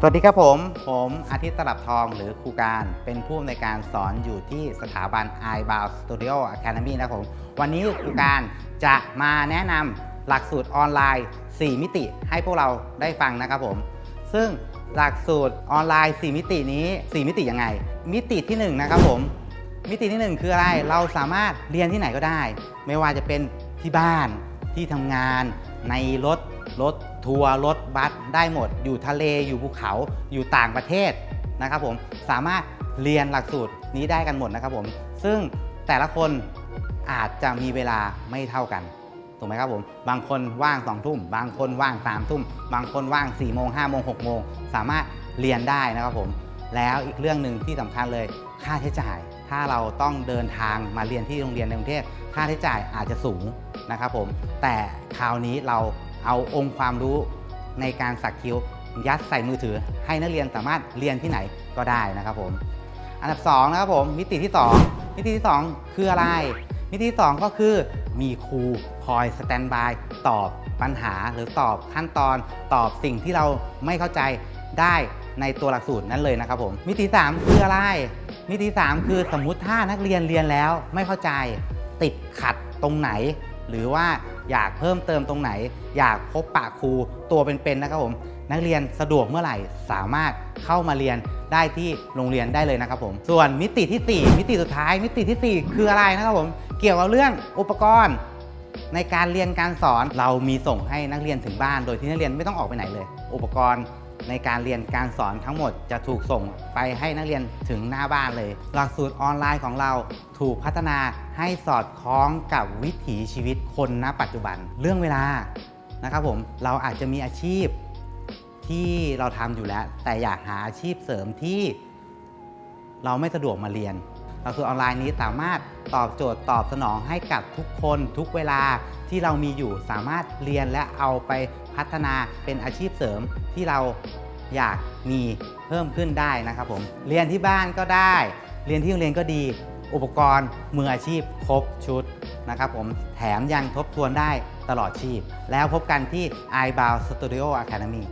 สวัสดีครับผม ผมอาทิตย์ตลับทองหรือครูการ เป็นผู้อำนวยการสอนอยู่ที่สถาบัน i b o u n d Studio Academy นะครับผม วันนี้ครูการจะมาแนะนำหลักสูตรออนไลน์ 4 มิติให้พวกเราได้ฟังนะครับผม ซึ่งหลักสูตรออนไลน์ 4 มิตินี้ 4 มิติยังไง มิติที่ 1 นะครับผม มิติที่ 1 คืออะไร เราสามารถเรียนที่ไหนก็ได้ ไม่ว่าจะเป็นที่บ้าน ที่ทำงาน ในรถ รถ ทัวร์รถบัสได้หมด อยู่ทะเลอยู่ภูเขาอยู่ต่างประเทศนะครับผมสามารถเรียนหลักสูตรนี้ได้กันหมดนะครับผมซึ่งแต่ละคนอาจจะมีเวลาไม่เท่ากันถูกไหมครับผมบางคนว่าง2องทุ่ม บางคนว่าง3ามทุ่ม บางคนว่าง4ี่โมงห้าโมงหกโมงสามารถเรียนได้นะครับผมแล้วอีกเรื่องหนึ่งที่สำคัญเลยค่าใช้จ่าย ถ้าเราต้องเดินทางมาเรียนที่โรงเรียนในกรุงเทพค่าใช้จ่ายอาจจะสูงนะครับผมแต่คราวนี้เรา เอาองค์ความรู้ในการสักคิ้ว ยัดใส่มือถือ ให้นักเรียนสามารถเรียนที่ไหนก็ได้นะครับผม อันดับ2นะครับผมมิติที่ 2 มิติที่ 2 คืออะไร มิติที่ 2 ก็คือมีครูคอยสแตนบายตอบปัญหาหรือตอบขั้นตอนตอบสิ่งที่เราไม่เข้าใจได้ในตัวหลักสูตรนั้นเลยนะครับผม มิติ 3 คืออะไร มิติ 3 คือสมมุติถ้านักเรียนเรียนแล้วไม่เข้าใจติดขัดตรงไหน หรือว่าอยากเพิ่มเติมตรงไหน อยากพบปะครูตัวเป็นๆนะครับผม นักเรียนสะดวกเมื่อไหร่สามารถเข้ามาเรียนได้ที่โรงเรียนได้เลยนะครับผม ส่วนมิติที่ 4 มิติสุดท้าย มิติที่ 4 คืออะไรนะครับผม เกี่ยวกับเรื่องอุปกรณ์ในการเรียนการสอนเรามีส่งให้นักเรียนถึงบ้าน โดยที่นักเรียนไม่ต้องออกไปไหนเลย อุปกรณ์ ในการเรียนการสอนทั้งหมดจะถูกส่งไปให้นักเรียนถึงหน้าบ้านเลย หลักสูตรออนไลน์ของเราถูกพัฒนาให้สอดคล้องกับวิถีชีวิตคนณปัจจุบัน เรื่องเวลานะครับผมเราอาจจะมีอาชีพที่เราทำอยู่แล้ว แต่อยากหาอาชีพเสริมที่เราไม่สะดวกมาเรียน ลักสูตรออนไลน์นี้สามารถตอบโจทย์ตอบสนองให้กับทุกคนทุกเวลาที่เรามีอยู่สามารถเรียนและเอาไปพัฒนาเป็นอาชีพเสริมที่เราอยากมีเพิ่มขึ้นได้นะครับผมเรียนที่บ้านก็ได้ เรียนที่โรงเรียนก็ดี อุปกรณ์มืออาชีพครบชุดนะครับผมแถมยังทบทวนได้ตลอดชีพ แล้วพบกันที่ i b o u n Studio Academy